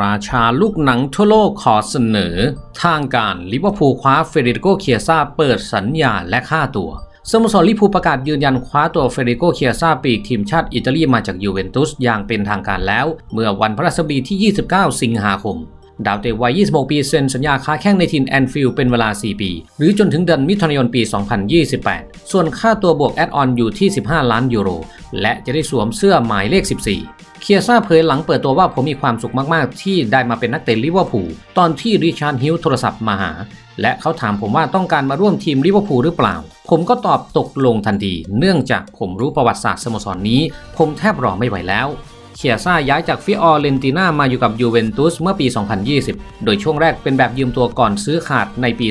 ราชาลูกหนังทั่วโลกขอเสนอ ทางการลิเวอร์พูลคว้าเฟเดริโกเคียซาเปิดสัญญาและค่าตัวสโมสรลิเวอร์พูลประกาศยืนยันคว้าตัวเฟเดริโกเคียซาปีกทีมชาติอิตาลีมาจากยูเวนตุสอย่างเป็นทางการแล้ว เมื่อวันพฤหัสบดีที่ 29 สิงหาคม ดาวเตะวัย 26 ปี เซ็นสัญญาค้าแข้งในทีมแอนฟิลด์เป็นเวลา 4 ปี หรือจนถึงเดือนมิถุนายนปี 2028 ส่วนค่าตัวบวกแอดออนอยู่ที่ 15 ล้านยูโร และจะได้สวมเสื้อหมายเลข 14เคียซ่าเผยหลังเปิดตัวว่าผมมีความสุขมาก ๆ ที่ได้มาเป็นนักเตะลิเวอร์พูลตอนที่ริชาร์ดฮิลโทรศัพท์มาหา และเขาถามผมว่าต้องการมาร่วมทีมลิเวอร์พูลหรือเปล่า ผมก็ตอบตกลงทันที เนื่องจากผมรู้ประวัติศาสตร์สโมสรนนี้ ผมแทบรอไม่ไหวแล้ว คียซ่าย้ายจากฟิออเรนติน่ามาอยู่กับยูเวนตุสเมื่อปี 2020 โดยช่วงแรกเป็นแบบยืมตัวก่อนซื้อขาดในปี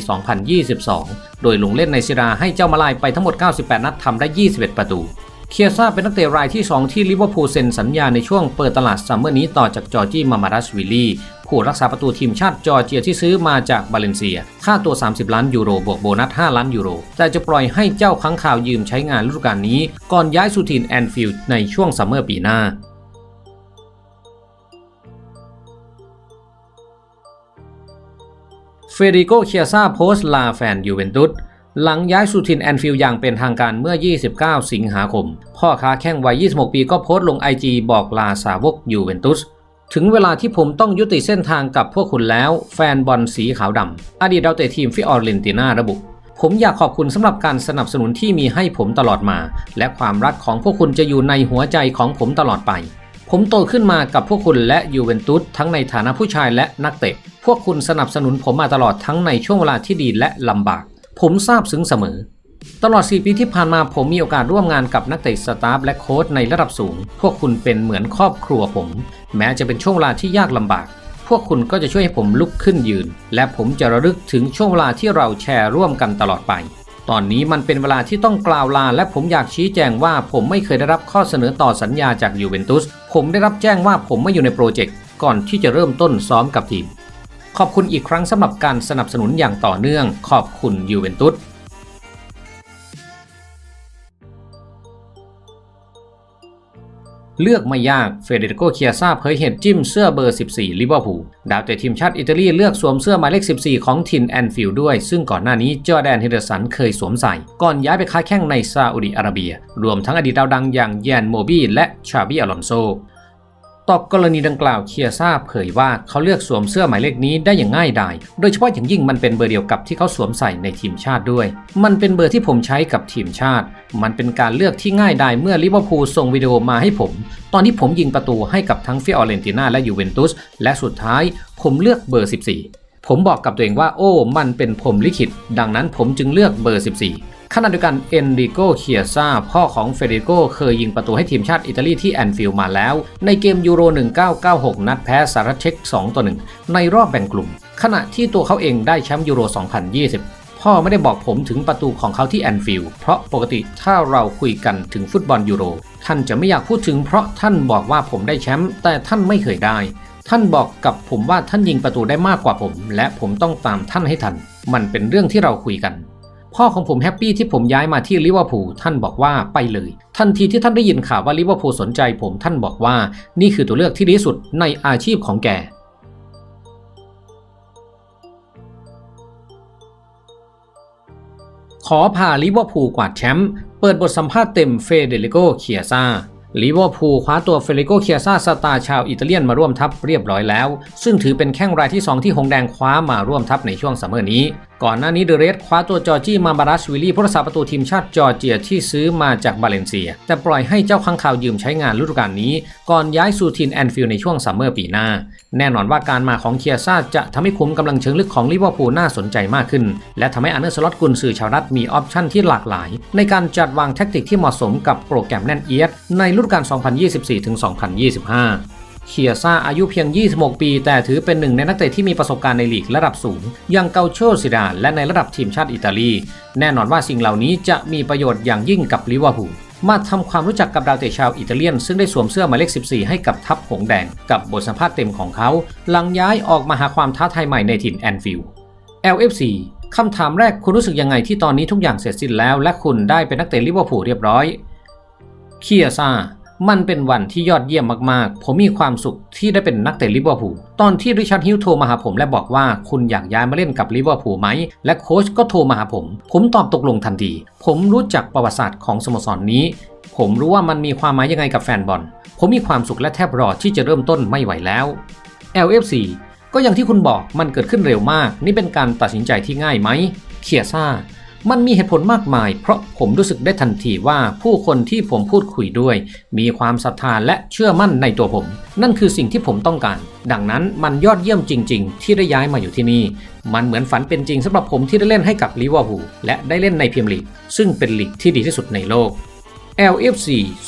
2022 โดยลงเล่นในซิราให้เจ้ามาลายไปทั้งหมด 98 นัดทำได้ 21 ประตู เคียซ่าเป็นนักเตะรายที่ 2 ที่ลิเวอร์พูลเซ็นสัญญาในช่วงเปิดตลาดซัมเมอร์นี้ต่อจากจอร์จี้มามารัสวิลลี่ผู้รักษาประตูทีมชาติจอร์เจียที่ซื้อมาจากบาเลนเซีย ค่าตัว 30 ล้านยูโรบวกโบนัส 5 ล้านยูโร แต่จะปล่อยให้เจ้าค้างข่าวยืมใช้งานฤดูกาลนี้ ก่อนย้ายสู่ทีมแอนฟิลด์ในช่วงซัมเมอร์ปีหน้า เฟเดริโกเคียซาโพสลาแฟนยูเวนตุสหลังย้ายสู่ทีมแอนฟิลด์อย่างเป็นทางการเมื่อ 29 สิงหาคม พ่อค้าแข้งวัย 26 ปีก็โพสต์ลง IG บอกลาสาวกยูเวนตุสถึงเวลาที่ผมต้องยุติเส้นทางกับพวกคุณแล้ว แฟนบอลสีขาวดำอดีตดาวเตะทีมฟิออร์เรนติน่าระบุ ผมอยากขอบคุณสำหรับการสนับสนุนที่มีให้ผมตลอดมา และความรักของพวกคุณจะอยู่ในหัวใจของผมตลอดไป ผมโตขึ้นมากับพวกคุณและยูเวนตุสทั้งในฐานะผู้ชายและนักเตะ พวกคุณสนับสนุนผมมาตลอดทั้งในช่วงเวลาที่ดีและลำบาก ผมซาบซึ้งเสมอ ตลอด 4 ปีที่ผ่านมาผมมีโอกาสร่วมงานกับนักเตะสตาฟและโค้ชในระดับสูง พวกคุณเป็นเหมือนครอบครัวผม แม้จะเป็นช่วงเวลาที่ยากลำบาก พวกคุณก็จะช่วยให้ผมลุกขึ้นยืน และผมจะระลึกถึงช่วงเวลาที่เราแชร์ร่วมกันตลอดไป ตอนนี้มันเป็นเวลาที่ต้องกล่าวลา และผมอยากชี้แจงว่าผมไม่เคยได้รับข้อเสนอต่อสัญญาจากยูเวนตุส ผมได้รับแจ้งว่าผมไม่อยู่ในโปรเจกต์ก่อนที่จะเริ่มต้นซ้อมกับทีม ขอบคุณอีกครั้งสำหรับการสนับสนุนอย่างต่อเนื่อง ขอบคุณยูเวนตุส เลือกไม่ยากเฟเดริโกเคียซาเผยเหตุจิ้มเสื้อเบอร์ 14 ลิเวอร์พูลดาวเตะทีมชาติอิตาลีเลือกสวมเสื้อหมายเลข 14 ของทินแอนฟิลด์ด้วย ซึ่งก่อนหน้านี้จอแดนเฮเดอร์สันเคยสวมใส่ ก่อนย้ายไปค้าแข้งในซาอุดิอาระเบีย รวมทั้งอดีตดาวดังอย่างแยนโมบี้และชาบิอลอนโซ ต่อกรณีดังกล่าวเคียซ่าเผยว่าเขาเลือกสวมเสื้อหมายเลขนี้ได้อย่างง่ายดาย โดยเฉพาะอย่างยิ่งมันเป็นเบอร์เดียวกับที่เขาสวมใส่ในทีมชาติด้วย มันเป็นเบอร์ที่ผมใช้กับทีมชาติ มันเป็นการเลือกที่ง่ายดายเมื่อลิเวอร์พูลส่งวิดีโอมาให้ผม ตอนที่ผมยิงประตูให้กับทั้งฟิออเรนติน่าและยูเวนตุส และสุดท้ายผมเลือกเบอร์ 14 ผมบอกกับตัวเองว่าโอ้ มันเป็นผมลิขิต ดังนั้นผมจึงเลือกเบอร์ 14 ขณะเดียวกันเอนริโกเคียซาพ่อของเฟเดริโกเคยยิงประตูให้ทีมชาติอิตาลีที่แอนฟิลด์มาแล้ว ในเกมยูโร 1996 นัดแพ้สหรัฐเช็ก2ต่อ1ในรอบแบ่งกลุ่ม ขณะที่ตัวเขาเองได้แชมป์ยูโร 2020พ่อไม่ได้บอกผมถึงประตูของเขาที่แอนฟิลด์เพราะปกติถ้าเราคุยกันถึงฟุตบอลยูโร ท่านจะไม่อยากพูดถึงเพราะท่านบอกว่าผมได้แชมป์แต่ท่านไม่เคยได้ ท่านบอกกับผมว่าท่านยิงประตูได้มากกว่าผม และผมต้องตามท่านให้ทัน มันเป็นเรื่องที่เราคุยกัน พ่อของผมแฮปปี้ที่ผมย้ายมาที่ลิเวอร์พูลท่านบอกว่าไปเลย ทันทีที่ท่านได้ยินข่าวว่าลิเวอร์พูลสนใจผมท่านบอกว่า นี่คือตัวเลือกที่ดีสุดในอาชีพของแกขอพาลิเวอร์พูลกวาดแชมป์เปิดบทสัมภาษณ์เต็มเฟเดริโกเคียซาลิเวอร์พูลคว้าตัวเฟเดริโกเคียซาสตาร์ชาวอิตาเลียนมาร่วมทัพเรียบร้อยแล้ว ซึ่งถือเป็นแข้งรายที่ 2 ที่หงแดงคว้ามาร่วมทัพในช่วงซัมเมอร์นี้ ก่อนหน้านี้เดเรสคว้าตัวจอร์จี้มาบารัสวิลลี่ผู้รักษาประตูทีมชาติจอร์เจียที่ซื้อมาจากบาเลนเซีย แต่ปล่อยให้เจ้าข้างข่าวยืมใช้งานฤดูกาลนี้ ก่อนย้ายสู่ทีมแอนฟิลด์ในช่วงซัมเมอร์ปีหน้า แน่นอนว่าการมาของเคียซ่าจะทำให้คุ้มกำลังเชิงลึกของลิเวอร์พูลน่าสนใจมากขึ้น และทำให้อาร์เนอร์สล็อตกุนซือชาวรัฐมีออปชั่นที่หลากหลาย ในการจัดวางแทคติกที่เหมาะสมกับโปรแกรมแน่นเอียดในฤดูกาล 2024-2025 เคียซ่าอายุเพียง 26 ปี แต่ถือเป็นหนึ่งในนักเตะที่มีประสบการณ์ในลีกระดับสูง อย่างเกาโชซิดานและในระดับทีมชาติอิตาลี แน่นอนว่าสิ่งเหล่านี้จะมีประโยชน์อย่างยิ่งกับลิเวอร์พูลมาทำความรู้จักกับดาวเตะชาวอิตาเลียน ซึ่งได้สวมเสื้อหมายเลข 14 ให้กับทัพหงแดง กับบทสัมภาษณ์เต็มของเขา หลังย้ายออกมาหาความท้าทายใหม่ในถิ่นแอนฟิลด์ LFC คำถามแรกคุณรู้สึกยังไงที่ตอนนี้ทุกอย่างเสร็จสิ้นแล้ว และคุณได้เป็นนักเตะลิเวอร์พูลเรียบร้อยเคียซ่า มันเป็นวันที่ยอดเยี่ยมมากๆ ผมมีความสุขที่ได้เป็นนักเตะลิเวอร์พูล ตอนที่ริชาร์ดฮิลโทรมาหาผมและบอกว่าคุณอยากย้ายมาเล่นกับลิเวอร์พูลไหม และโค้ชก็โทรมาหาผม ผมตอบตกลงทันที ผมรู้จักประวัติศาสตร์ของสโมสรนนี้ ผมรู้ว่ามันมีความหมายยังไงกับแฟนบอล ผมมีความสุขและแทบรอที่จะเริ่มต้นไม่ไหวแล้ว LFC ก็อย่างที่คุณบอกมันเกิดขึ้นเร็วมาก นี่เป็นการตัดสินใจที่ง่ายไหมเคียซ่า มันมีเหตุผลมากมาย เพราะผมรู้สึกได้ทันทีว่าผู้คนที่ผมพูดคุยด้วย มีความศรัทธาและเชื่อมั่นในตัวผม นั่นคือสิ่งที่ผมต้องการ ดังนั้นมันยอดเยี่ยมจริง ๆ ที่ได้ย้ายมาอยู่ที่นี่ มันเหมือนฝันเป็นจริงสำหรับผมที่ได้เล่นให้กับลิเวอร์พูลและได้เล่นในพรีเมียร์ลีกซึ่งเป็นลีกที่ดีที่สุดในโลก LFC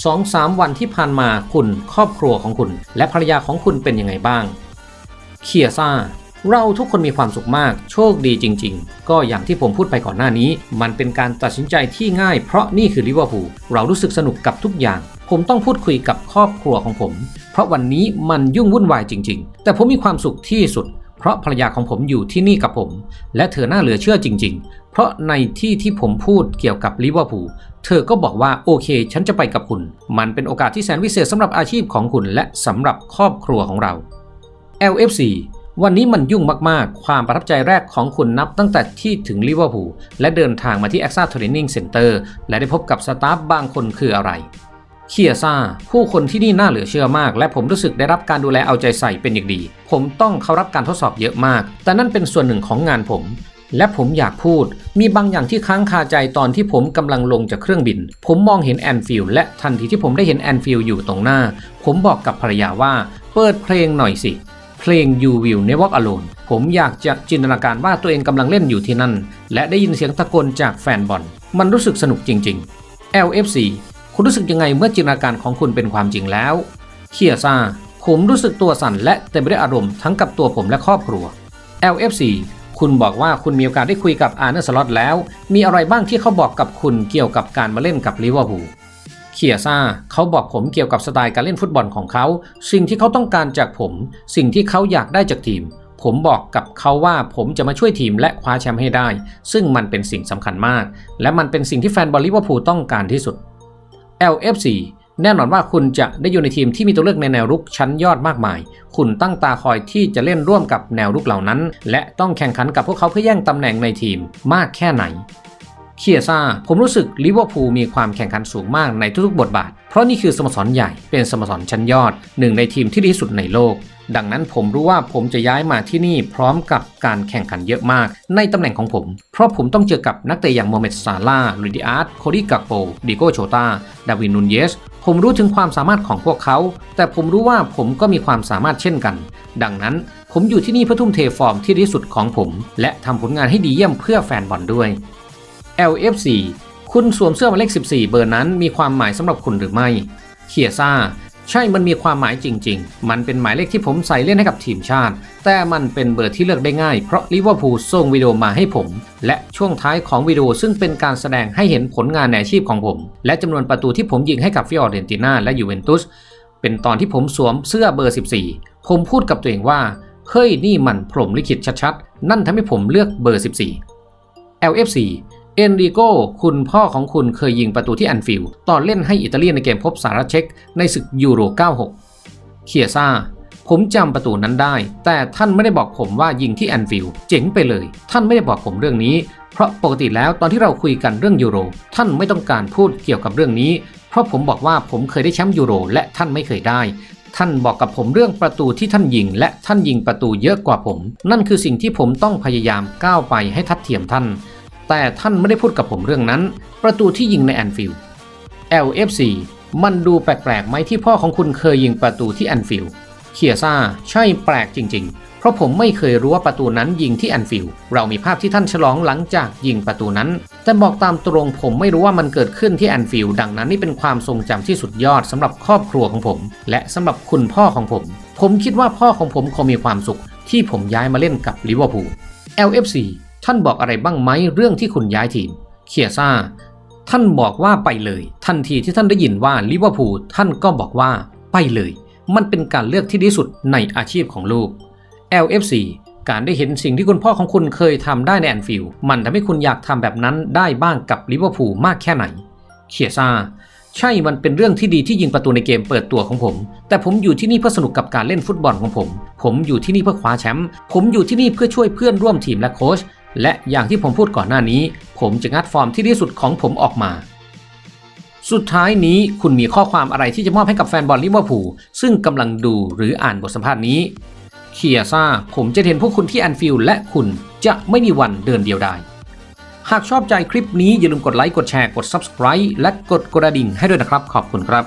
2-3 วันที่ผ่านมาคุณครอบครัวของคุณ และภรรยาของคุณเป็นยังไงบ้างเคียซ่า เราทุกคนมีความสุขมาก โชคดีจริง ๆ ก็อย่างที่ผมพูดไปก่อนหน้านี้ มันเป็นการตัดสินใจที่ง่ายเพราะนี่คือลิเวอร์พูลเรารู้สึกสนุกกับทุกอย่าง ผมต้องพูดคุยกับครอบครัวของผม เพราะวันนี้มันยุ่งวุ่นวายจริง ๆ แต่ผมมีความสุขที่สุด เพราะภรรยาของผมอยู่ที่นี่กับผม และเธอน่าเหลือเชื่อจริง ๆ เพราะในที่ที่ผมพูดเกี่ยวกับลิเวอร์พูลเธอก็บอกว่าโอเค ฉันจะไปกับคุณ มันเป็นโอกาสที่แสนวิเศษสำหรับอาชีพของคุณและสำหรับครอบครัวของเรา LFC วันนี้มันยุ่งมากๆ ความประทับใจแรกของคุณนับตั้งแต่ที่ถึงลิเวอร์พูลและเดินทางมาที่ AXA Training Center และได้พบกับสตาฟบางคนคืออะไรเคียซ่า ผู้คนที่นี่น่าเหลือเชื่อมาก และผมรู้สึกได้รับการดูแลเอาใจใส่เป็นอย่างดี ผมต้องเข้ารับการทดสอบเยอะมาก แต่นั่นเป็นส่วนหนึ่งของงานผม และผมอยากพูด มีบางอย่างที่ค้างคาใจตอนที่ผมกำลังลงจากเครื่องบิน ผมมองเห็นแอนฟิลและทันทีที่ผมได้เห็นแอนฟิลอยู่ตรงหน้า ผมบอกกับภรรยาว่า เปิดเพลงหน่อยสิ เพลง You Will Never Walk Alone ผมอยากจะจินตนาการว่าตัวเองกำลังเล่นอยู่ที่นั่น และได้ยินเสียงตะโกนจากแฟนบอล มันรู้สึกสนุกจริง ๆ LFC คุณรู้สึกยังไงเมื่อจินตนาการของคุณเป็นความจริงแล้วเคียซ่าผมรู้สึกตัวสั่นและเต็มไปด้วยอารมณ์ทั้งกับตัวผมและครอบครัว LFC คุณบอกว่าคุณมีโอกาสได้คุยกับอาร์เนอร์สล็อตแล้ว มีอะไรบ้างที่เขาบอกกับคุณเกี่ยวกับการมาเล่นกับลิเวอร์พูล เคียซ่าเขาบอกผมเกี่ยวกับสไตล์การเล่นฟุตบอลของเขา สิ่งที่เขาต้องการจากผม สิ่งที่เขาอยากได้จากทีม ผมบอกกับเขาว่าผมจะมาช่วยทีมและคว้าแชมป์ให้ได้ ซึ่งมันเป็นสิ่งสำคัญมาก และมันเป็นสิ่งที่แฟนบอลลิเวอร์พูลต้องการที่สุด LFC แน่นอนว่าคุณจะได้อยู่ในทีมที่มีตัวเลือกในแนวรุกชั้นยอดมากมาย คุณตั้งตาคอยที่จะเล่นร่วมกับแนวรุกเหล่านั้น และต้องแข่งขันกับพวกเขาเพื่อแย่งตำแหน่งในทีมมากแค่ไหน เคียซ่าผมรู้สึกลิเวอร์พูลมีความแข่งขันสูงมากในทุกๆ บทบาท เพราะนี่คือสโมสรใหญ่เป็นสโมสรชั้นยอดหนึ่งในทีมที่ดีที่สุดในโลก ดังนั้นผมรู้ว่าผมจะย้ายมาที่นี่พร้อมกับการแข่งขันเยอะมาก ในตำแหน่งของผม เพราะผมต้องเจอกับนักเตะอย่างโมเมดซาลาลูดิอาร์ตโคดีกักโปดิโกโชตาดาวินนูนเยสผมรู้ถึงความสามารถของพวกเขา แต่ผมรู้ว่าผมก็มีความสามารถเช่นกัน ดังนั้นผมอยู่ที่นี่เพื่อทุ่มเทฟอร์มที่ดีสุดของผม และทำผลงานให้ดีเยี่ยมเพื่อแฟนบอลด้วย LFC คุณสวมเสื้อหมายเลข 14 เบอร์นั้นมีความหมายสำหรับคุณหรือไม่เคียซ่าใช่มันมีความหมายจริง ๆ มันเป็นหมายเลขที่ผมใส่เล่นให้กับทีมชาติ แต่มันเป็นเบอร์ที่เลือกได้ง่าย เพราะลิเวอร์พูลส่งวิดีโอมาให้ผม และช่วงท้ายของวิดีโอซึ่งเป็นการแสดงให้เห็นผลงานในอาชีพของผม และจำนวนประตูที่ผมยิงให้กับฟิออเรนติน่าและยูเวนตุส เป็นตอนที่ผมสวมเสื้อเบอร์ 14 ผมพูดกับตัวเองว่า เฮ้ยนี่มันพรหมลิขิตชัดๆ นั่นทำให้ผมเลือกเบอร์ 14 LFC เอนริโกคุณพ่อของคุณเคยยิงประตูที่แอนฟิลด์ตอนเล่นให้อิตาลีในเกมพบสหรัฐเช็กในศึกยูโร 96 เคียซ่า ผมจำประตูนั้นได้ แต่ท่านไม่ได้บอกผมว่ายิงที่แอนฟิลด์เจ๋งไปเลย ท่านไม่ได้บอกผมเรื่องนี้ เพราะปกติแล้วตอนที่เราคุยกันเรื่องยูโร ท่านไม่ต้องการพูดเกี่ยวกับเรื่องนี้ เพราะผมบอกว่าผมเคยได้แชมป์ยูโร และท่านไม่เคยได้ท่านบอกกับผมเรื่องประตูที่ท่านยิง และท่านยิงประตูเยอะกว่าผม นั่นคือสิ่งที่ผมต้องพยายามก้าวไปให้ทัดเทียมท่าน แต่ท่านไม่ได้พูดกับผมเรื่องนั้น ประตูที่ยิงในแอนฟิลด์ LFC มันดูแปลกๆไหมที่พ่อของคุณเคยยิงประตูที่แอนฟิลด์เคียซ่า ใช่แปลกจริง ๆ เพราะผมไม่เคยรู้ว่าประตูนั้นยิงที่แอนฟิลด์เรามีภาพที่ท่านฉลองหลังจากยิงประตูนั้น แต่บอกตามตรงผมไม่รู้ว่ามันเกิดขึ้นที่แอนฟิลด์ดังนั้นนี่เป็นความทรงจำที่สุดยอดสำหรับครอบครัวของผม และสำหรับคุณพ่อของผม ผมคิดว่าพ่อของผมคงมีความสุขที่ผมย้ายมาเล่นกับลิเวอร์พูล LFC ท่านบอกอะไรบ้างไหมเรื่องที่คุณย้ายทีม เคียซ่า ท่านบอกว่าไปเลย ทันทีที่ท่านได้ยินว่าลิเวอร์พูลท่านก็บอกว่าไปเลย มันเป็นการเลือกที่ดีสุดในอาชีพของลูก LFC การได้เห็นสิ่งที่คุณพ่อของคุณเคยทำได้ในแอนฟิลด์มันทำให้คุณอยากทำแบบนั้นได้บ้างกับลิเวอร์พูลมากแค่ไหน เคียซ่า ใช่มันเป็นเรื่องที่ดีที่ยิงประตูในเกมเปิดตัวของผม แต่ผมอยู่ที่นี่เพื่อสนุกกับการเล่นฟุตบอลของผม ผมอยู่ที่นี่เพื่อคว้าแชมป์ ผมอยู่ที่นี่เพื่อช่วยเพื่อนร่วมทีมและโค้ช และอย่างที่ผมพูดก่อนหน้านี้ ผมจะงัดฟอร์มที่ดีสุดของผมออกมา สุดท้ายนี้คุณมีข้อความอะไรที่จะมอบให้กับแฟนบอลลิเวอร์พูลซึ่งกำลังดูหรืออ่านบทสัมภาษณ์นี้เคียซ่าผมจะเห็นพวกคุณที่แอนฟิลด์และคุณจะไม่มีวันเดินเดียวได้หากชอบใจคลิปนี้อย่าลืมกดไลค์ กดแชร์ กด Subscribe และกดกระดิ่งให้ด้วยนะครับ ขอบคุณครับ